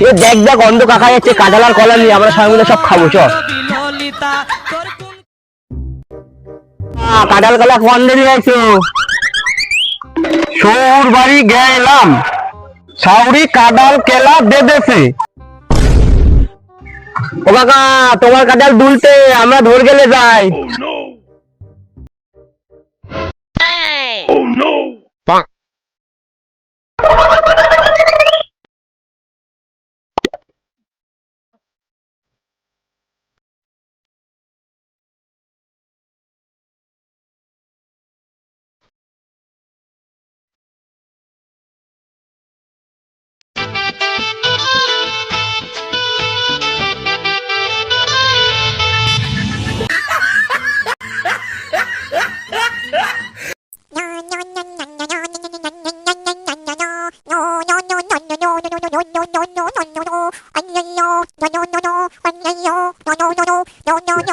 এ দেখ দেখ অন্ধ কাকা যাচ্ছে কাঁঠাল আর কলা নিয়ে আমরা সবাই মিলে সব খাব চ আহ, কাঁঠাল কলা কোন দিকে যাইছো সৌর বাড়ি গেলাম। সাউরি কাঁঠাল কেলা দে ও কাকা তোমার কাঁঠাল দুলতে আমরা ধর গেলে যাই।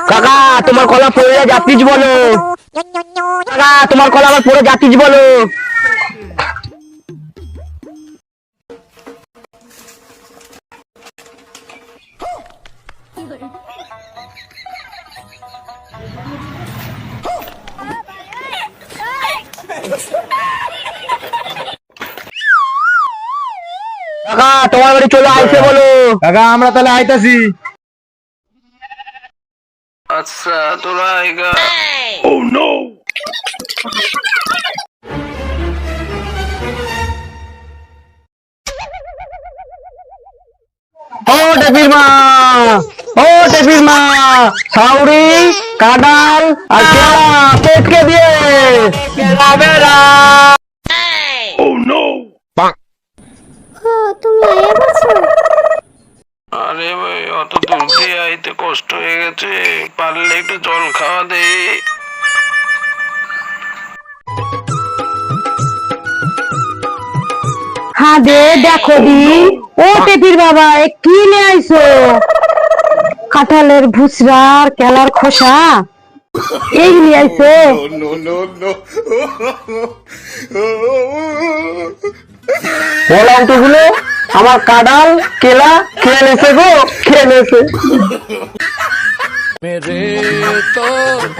কাকা তোমার কলা পড়ে যাত্রীজ বলো কাকা তোমার কলা আবার পড়ে যাত্রীজ বলো কাকা তোমার বাড়ি চলে আইসে বলো। কাকা আমরা তাহলে আইতাছি। আচ্ছা তোরা আইগা ও টেপির মা! ও টেপির মা! সাউরি কাডাল আর কেলা পেটকে দিয়ে। কেলা বেড়া অত দূর দিয়ে আইতে কষ্ট হয়ে গেছে পারলে একটু জল খাওয়া দে। হ্যাঁ দে দেখো দি। ও টেপির বাবা এ কি নিয়ে আইছো? কাঁঠালের ভুসরার কেলার খোসা এই নিয়ে আইছো। বলা গুলো আমার কাডাল কেলা খেয়ে নেছে গো খেয়ে নেছে